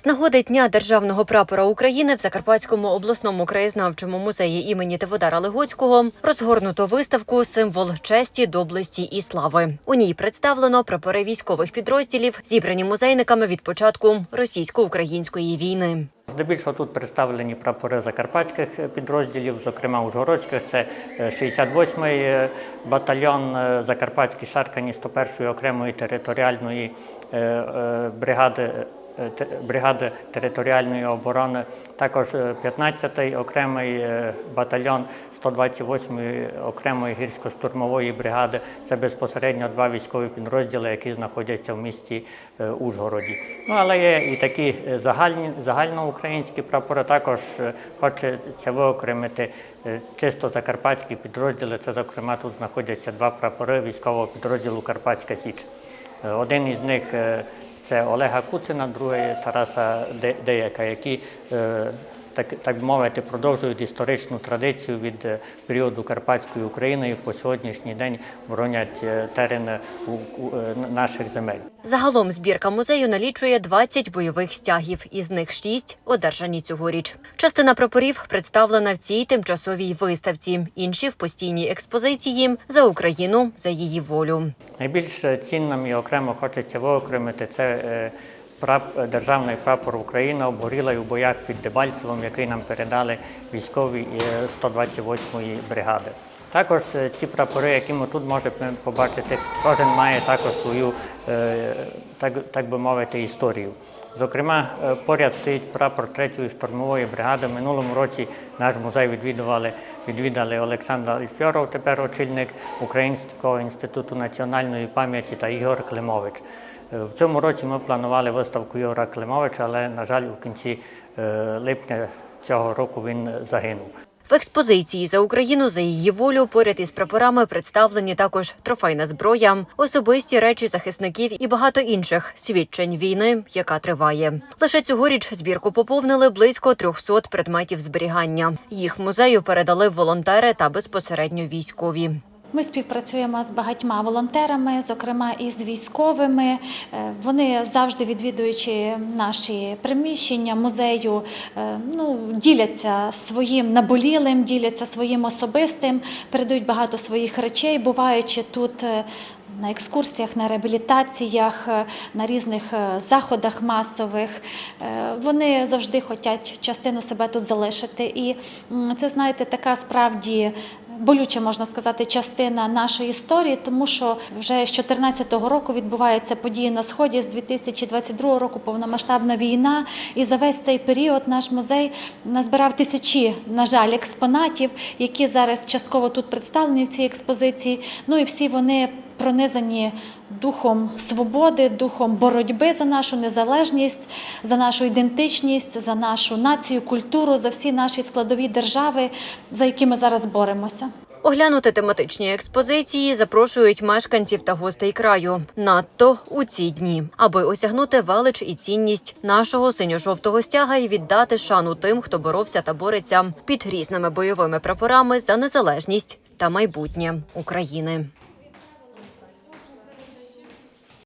З нагоди Дня державного прапора України в Закарпатському обласному краєзнавчому музеї імені Теводара Легоцького розгорнуто виставку Символ честі, доблесті і слави. У ній представлено прапори військових підрозділів, зібрані музейниками від початку російсько-української війни. Здебільшого тут представлені прапори закарпатських підрозділів, зокрема ужгородських. Це е, 68-й батальйон е, Закарпатські шаркані 101-ї окремої територіальної е, е, бригади. Е, Бригади територіальної оборони, також е, 15-й окремий е, батальйон 128-ї окремої гірсько-штурмової бригади. Це безпосередньо два військові підрозділи, які знаходяться в місті е, Ужгороді. Ну але є і такі е, загальні загальноукраїнські прапори. Також е, хочеться виокремити е, чисто закарпатські підрозділи. Це, зокрема, тут знаходяться два прапори військового підрозділу Карпатська Січ. Е, Один із них е, це Олега Куцина, другий Тараса Деяка, які так, так би мовити, продовжують історичну традицію від е, періоду Карпатської України і по сьогоднішній день боронять е, терени е, наших земель. Загалом збірка музею налічує 20 бойових стягів, із них 6 одержані цьогоріч. Частина прапорів представлена в цій тимчасовій виставці, інші в постійній експозиції за Україну за її волю. Найбільш цінним і окремо хочеться виокремити це державний прапор України обгорілий у боях під Дебальцевом, який нам передали військові е, 128-ї бригади. Також е, ці прапори, які ми тут можемо побачити, кожен має також свою, е, так, так би мовити, історію. Зокрема, е, поряд стоїть прапор 3-ї штурмової бригади. Минулому році наш музей відвідували, відвідали Олександр Альфьоров, тепер очільник Українського інституту національної пам'яті та Ігор Климович. Е, В цьому році ми планували виставку Ігора Климовича, але, на жаль, у кінці е, липня цього року він загинув. В експозиції за Україну за її волю поряд із прапорами представлені також трофейна зброя, особисті речі захисників і багато інших свідчень війни, яка триває. Лише цьогоріч збірку поповнили близько 300 предметів зберігання. Їх музею передали волонтери та безпосередньо військові. Ми співпрацюємо з багатьма волонтерами, зокрема і з військовими. Е, Вони завжди відвідуючи наші приміщення музею, е, ну діляться своїм наболілим, діляться своїм особистим, передають багато своїх речей, буваючи тут. На екскурсіях, на реабілітаціях, е, на різних е, заходах масових. Е, Вони завжди хочуть частину себе тут залишити. І це, знаєте, така справді болюча, можна сказати, частина нашої історії, тому що вже з 2014 року відбуваються події на сході. З 2022 року повномасштабна війна. І за весь цей період наш музей назбирав тисячі, на жаль, експонатів, які зараз частково тут представлені в цій експозиції. Ну і всі вони пронизані духом свободи, духом боротьби за нашу незалежність, за нашу ідентичність, за нашу націю, культуру, за всі наші складові держави, за які ми зараз боремося. Оглянути тематичні експозиції запрошують мешканців та гостей краю. Надто у ці дні, аби осягнути велич і цінність нашого синьо-жовтого стяга і віддати шану тим, хто боровся та бореться під різними бойовими прапорами за незалежність та майбутнє України.